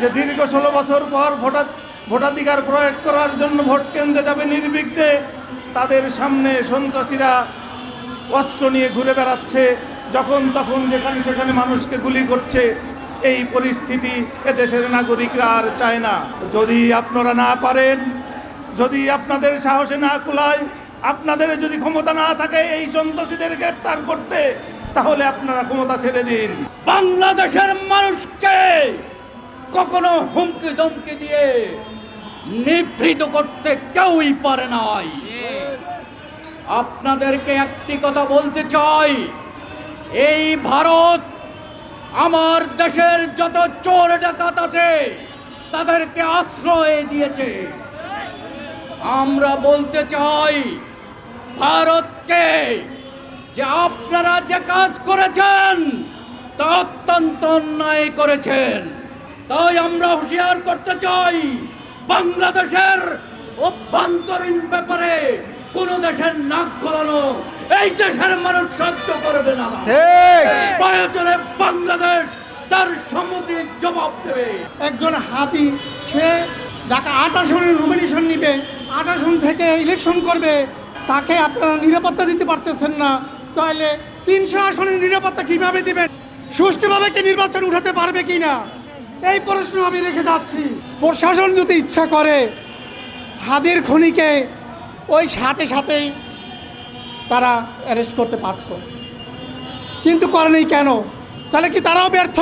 যে দীর্ঘ ষোলো বছর পর ভোটার ভোটাধিকার প্রয়োগ করার জন্য ভোট কেন্দ্রে যাবে নির্বিঘ্নে, তাদের সামনে সন্ত্রাসীরা অস্ত্র নিয়ে ঘুরে বেড়াচ্ছে, যখন তখন যেখানে সেখানে মানুষকে গুলি করছে, এই পরিস্থিতি এদেশের নাগরিকরা আর চায় না। যদি আপনারা না পারেন, যদি আপনাদের সাহসে না কুলায়, আপনাদের যদি ক্ষমতা না থাকে এই সন্ত্রাসীদের গ্রেপ্তার করতে, তাহলে আপনারা ক্ষমতা ছেড়ে দিন। বাংলাদেশের মানুষকে কখনো হুমকি দমকি দিয়ে নিভৃত করতে কেউই পারে নাই। আপনাদেরকে একটি কথা বলতে চাই, এই ভারত আমার দেশের যত চোর ডাকাত আছে, তাদেরকে আশ্রয় দিয়েছে। আমরা বলতে চাই, ভারতকে যে আপনারা যে কাজ করেছেন, তা অত্যন্ত অন্যায় করেছেন। তাই আমরা হুঁশিয়ার করতে চাই বাংলাদেশের অভ্যন্তরীণ ব্যাপারে কোন দেশের নাক গলানো এই দেশের মানুষ সহ্য করবে না। প্রয়োজনে বাংলাদেশ তার সম্মতির জবাব দেবে। একজন হাতি সে ঢাকা আট আসনের নমিনেশন নিবে আট আসন থেকে ইলেকশন করবে তাকে আপনারা নিরাপত্তা দিতে পারতেছেন না। তাহলে তিনশো আসনের নিরাপত্তা কীভাবে দিবেন? সুষ্ঠুভাবে কি নির্বাচন উঠাতে পারবে কি না এই প্রশ্ন আমি রেখে যাচ্ছি। প্রশাসন যদি ইচ্ছা করে, হাদির খুনিকে ওই সাথে সাথেই তারা অ্যারেস্ট করতে পারত। কিন্তু করেনি কেন? তাহলে কি তারাও ব্যর্থ?